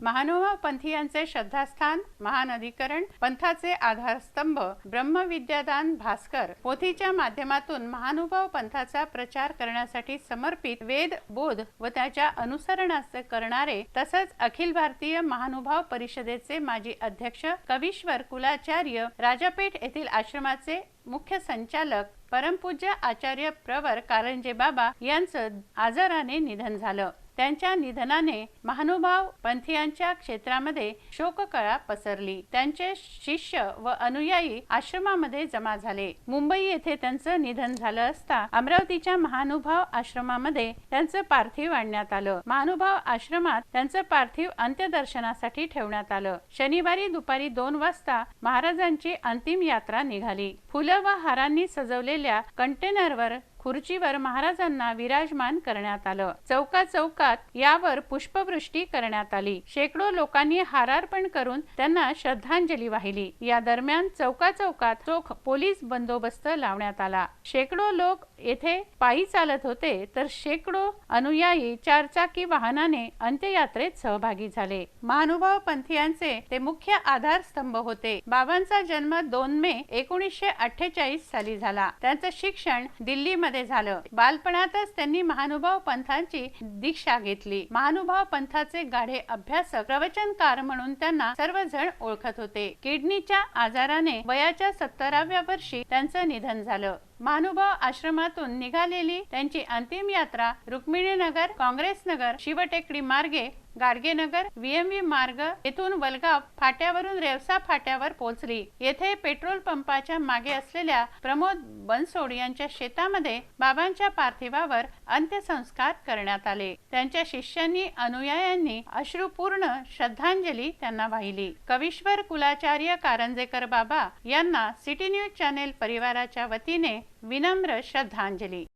महानुभाव पंथीयांचे श्रद्धास्थान महान अधिकरण पंथाचे आधारस्तंभ ब्रह्मविद्यादान भास्कर पोथीच्या माध्यमातून महानुभाव पंथाचा प्रचार करण्यासाठी समर्पित वेद बोध व त्याच्या अनुसरणाचे करणारे तसंच अखिल भारतीय महानुभाव परिषदेचे माजी अध्यक्ष कवीश्वर कुलाचार्य राजापेठ येथील आश्रमाचे मुख्य संचालक परमपूज्य आचार्य प्रवर कारंजे बाबा यांचं आजाराने निधन झालं. त्यांच्या निधनाने महानुभाव पंथियांच्या क्षेत्रामध्ये शोककळा पसरली. त्यांचे शिष्य व अनुयायी आश्रमामध्ये जमा झाले. मुंबई येथे त्यांचं निधन झालं असता अमरावतीच्या महानुभाव आश्रमामध्ये त्यांचं पार्थिव आणण्यात आलं. महानुभाव आश्रमात त्यांचं पार्थिव अंत्यदर्शनासाठी ठेवण्यात आलं. शनिवारी दुपारी दोन वाजता महाराजांची अंतिम यात्रा निघाली. फुलं व हारांनी सजवलेल्या कंटेनरवर खुर्चीवर महाराजांना विराजमान करण्यात आलं. चौका चौकात यावर पुष्पवृष्टी करण्यात आली. शेकडो लोकांनी हारार्पण करून त्यांना श्रद्धांजली वाहिली. या दरम्यान चौका चौकात चोख पोलीस बंदोबस्त लावण्यात आला. शेकडो लोक येथे पायी चालत होते तर शेकडो अनुयायी चारचाकी वाहनाने अंत्ययात्रेत सहभागी झाले. महानुभाव पंथीयांचे ते मुख्य आधारस्तंभ होते. बाबांचा जन्म दोन मे एकोणीसशे अठ्ठेचाळीस साली झाला. त्यांचं शिक्षण दिल्लीमध्ये झालं. बालपणातच त्यांनी महानुभाव पंथांची दीक्षा घेतली. महानुभाव पंथाचे गाढे अभ्यासक प्रवचनकार म्हणून त्यांना सर्वजण ओळखत होते. किडनीच्या आजाराने वयाच्या सत्तराव्या वर्षी त्यांचं निधन झालं. मानुभाव आश्रमातून निघालेली त्यांची अंतिम यात्रा रुक्मिणीनगर काँग्रेस नगर शिवटेकडी मार्गे गाडगेनगर व्हीएमव्ही मार्ग येथून वलगाव फाट्यावरून रेवसा फाट्यावर पोहोचली. येथे पेट्रोल पंपाच्या मागे असलेल्या प्रमोद बनसोड यांच्या शेतामध्ये बाबांच्या पार्थिवावर अंत्यसंस्कार करण्यात आले. त्यांच्या शिष्यांनी अनुयायांनी अश्रुपूर्ण श्रद्धांजली त्यांना वाहिली. कविश्वर कुलाचार्य कारंजेकर बाबा यांना सिटी न्यूज चॅनेल परिवाराच्या वतीने विनम्र श्रद्धांजली.